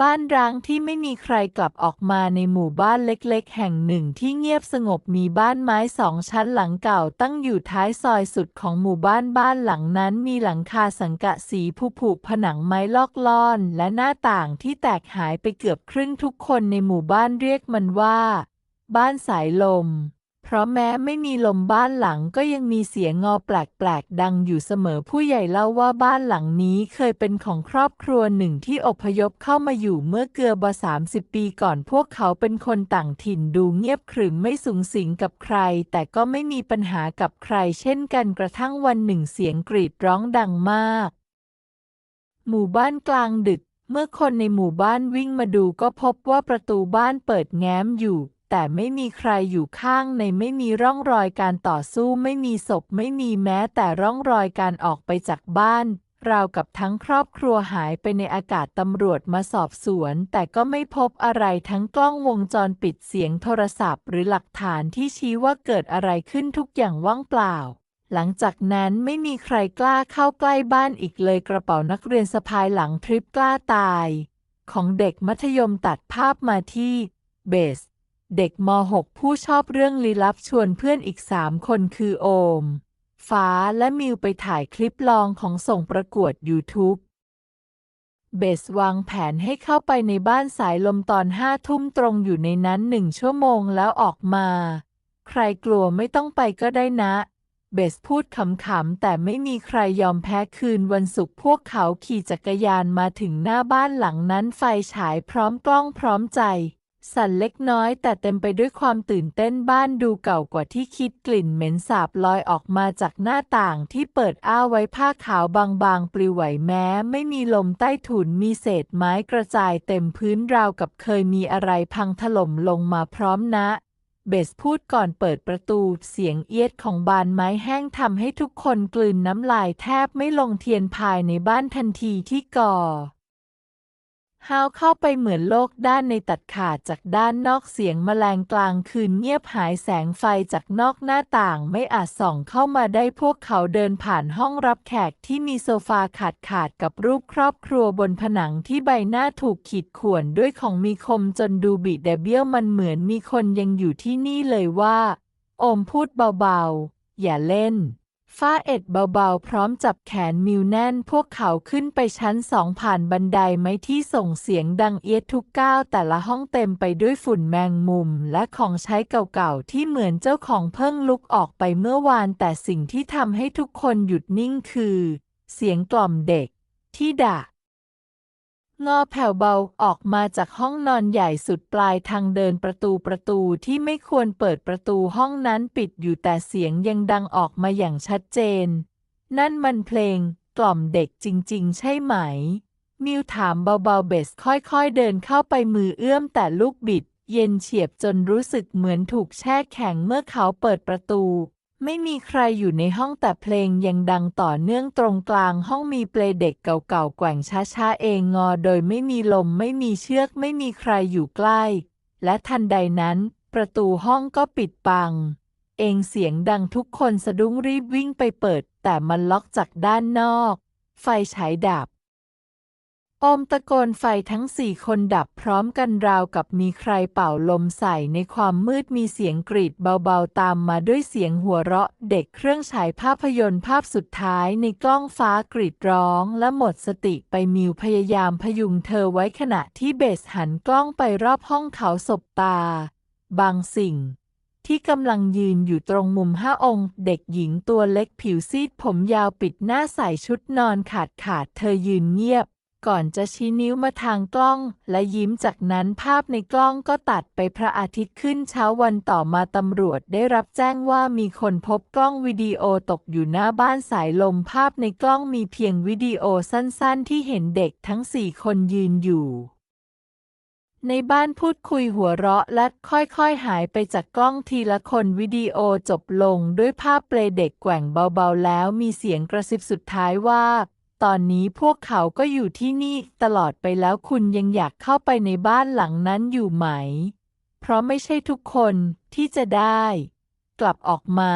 บ้านร้างที่ไม่มีใครกลับออกมาในหมู่บ้านเล็กๆ แห่งหนึ่งที่เงียบสงบมีบ้านไม้สองชั้นหลังเก่าตั้งอยู่ท้ายซอยสุดของหมู่บ้านบ้านหลังนั้นมีหลังคาสังกะสีผุผุผนังไม้ลอกล่อน และหน้าต่างที่แตกหายไปเกือบครึ่งทุกคนในหมู่บ้านเรียกมันว่า บ้านสายลม เพราะแม้ไม่มีลมบ้านหลังก็ยังมีเสียงงอแปลกๆ ดังอยู่เสมอผู้ใหญ่เล่าว่าบ้านหลังนี้เคยเป็นของครอบครัวหนึ่งที่อพยพเข้ามาอยู่เมื่อเกือบบสามสิบปีก่อนพวกเขาเป็นคนต่างถิ่นดูเงียบขรึมไม่สูงสิงกับใคร แต่ก็ไม่มีปัญหากับใคร เช่นกันกระทั่งวันหนึ่งเสียงกรีดร้องดังมาก หมู่บ้านกลางดึกเมื่อคนในหมู่บ้านวิ่งมาดูก็พบว่าประตูบ้านเปิดแง้มอยู่ แต่ไม่มีใครอยู่ข้างในไม่มีร่องรอยการต่อสู้ไม่มีศพไม่มีแม้แต่ร่องรอยการออกไปจากบ้านราวกับทั้งครอบครัวหายไปในอากาศตำรวจมาสอบสวน แต่ก็ไม่พบอะไรทั้งกล้องวงจรปิดเสียงโทรศัพท์ หรือหลักฐานที่ชี้ว่าเกิดอะไรขึ้นทุกอย่างว่างเปล่า หลังจากนั้นไม่มีใครกล้าเข้าใกล้บ้านอีกเลยกระเป๋านักเรียนสะพายหลังทริปกล้าตาย ของเด็กมัธยมตัดภาพมาที่เบส เด็กม .6 ผู้ชอบเรื่องลี้ลับชวนเพื่อนอีกสามคนคือโอม ฟ้าและมิวไปถ่ายคลิปลองของส่งประกวด YouTube เบสวางแผนให้เข้าไปในบ้านสายลมตอนห้าทุ่มตรงอยู่ในนั้นหนึ่งชั่วโมงแล้วออกมา ใครกลัวไม่ต้องไปก็ได้นะ เบสพูดขำๆแต่ไม่มีใครยอมแพ้คืนวันศุกร์พวกเขาขี่จักรยานมาถึงหน้าบ้านหลังนั้นไฟฉายพร้อมกล้องพร้อมใจ สั่นเล็กน้อยแต่เต็มไปด้วยความตื่นเต้นบ้านดูเก่ากว่าที่คิดกลิ่นเหม็นสาบลอยออกมาจากหน้าต่างที่เปิดอ้าไว้ผ้าขาวบางๆ ปลิวไหวแม้ ไม่มีลมใต้ถุนมีเศษไม้กระจายเต็มพื้นราวกับเคยมีอะไรพังถล่มลงมาพร้อมนะ เบสพูดก่อนเปิดประตูเสียงเอียดของบานไม้แห้งทำให้ทุกคนกลืนน้ำลายแทบไม่ลงเทียนภายในบ้านทันทีที่ก่อ ฮาวเข้าไปเหมือนโลกด้านในตัดขาดจากด้านนอกเสียงแมลงกลางคืนเงียบหายแสงไฟจากนอกหน้าต่างไม่อาจส่องเข้ามาได้พวกเขาเดินผ่านห้องรับแขกที่มีโซฟาขาดขาดกับรูปครอบครัวบนผนังที่ใบหน้าถูกขีดข่วนด้วยของมีคมจนดูบิดเบี้ยวมันเหมือนมีคนยังอยู่ที่นี่เลยว่า โอมพูดเบาๆ อย่าเล่น ฟ้าเอ็ดเบาๆ พร้อมจับแขนมิวแน่น พวกเขาขึ้นไปชั้นสองผ่านบันไดไม้ที่ส่งเสียงดังเอียดทุกก้าวแต่ละห้องเต็มไปด้วยฝุ่นแมงมุม และของใช้เก่าๆ ที่เหมือนเจ้าของเพิ่งลุกออกไปเมื่อวานแต่สิ่งที่ทำให้ทุกคนหยุดนิ่งคือ เสียงกล่อมเด็ก ที่ด่า งอแผ่วเบาออกมาจากห้องนอนใหญ่สุดปลายทางเดินประตูประตูที่ไม่ควรเปิดประตูห้องนั้นปิดอยู่แต่เสียงยังดังออกมาอย่างชัดเจน นั่นมันเพลงกล่อมเด็กจริง ๆ ใช่ไหม มิวถามเบาๆเบสค่อยๆเดินเข้าไปมือเอื้อมแต่ลูกบิด เย็นเฉียบจนรู้สึกเหมือนถูกแช่แข็งเมื่อเขาเปิดประตู ไม่มีใครอยู่ในห้องแต่เพลงยังดังต่อเนื่องตรงกลางห้องมีเปลเด็กเก่าๆแกว่งช้าๆเองงอโดยไม่มีลมไม่มีเชือกไม่มีใครอยู่ใกล้ และทันใดนั้น ประตูห้องก็ปิดปัง เองเสียงดังทุกคนสะดุ้งรีบวิ่งไปเปิด แต่มันล็อกจากด้านนอก ไฟฉายดับ อมตะโกนไฟทั้งสี่คนดับพร้อมกันราวกับมีใครเป่าลมใส่ในความมืดมีเสียงกรีดเบาๆตามมาด้วยเสียงหัวเราะเด็กเครื่องฉายภาพยนตร์ภาพสุดท้ายในกล้องฟ้ากรีดร้องและหมดสติไปมิวพยายามพยุงเธอไว้ขณะที่เบสหันกล้องไปรอบห้องเขาสบตา บางสิ่งที่กำลังยืนอยู่ตรงมุมห้าองค์ เด็กหญิงตัวเล็กผิวซีดผมยาวปิดหน้าใส่ชุดนอนขาดขาดเธอยืนเงียบ ก่อนจะชี้นิ้วมาทางกล้อง และยิ้มจากนั้นภาพในกล้องก็ตัดไปพระอาทิตย์ขึ้นเช้าวันต่อมาตำรวจได้รับแจ้งว่ามีคนพบกล้องวิดีโอตกอยู่หน้าบ้านสายลมภาพในกล้องมีเพียงวิดีโอสั้นๆ ที่เห็นเด็กทั้งสี่คนยืนอยู่ ในบ้านพูดคุยหัวเราะและค่อยๆหายไปจากกล้องทีละคนวิดีโอจบลงด้วยภาพเปลเด็กแกว่งเบาๆ แล้วมีเสียงกระซิบสุดท้ายว่า ตอนนี้พวกเขาก็อยู่ที่นี่ตลอดไปแล้วคุณยังอยากเข้าไปในบ้านหลังนั้นอยู่ไหม เพราะไม่ใช่ทุกคนที่จะได้ กลับออกมา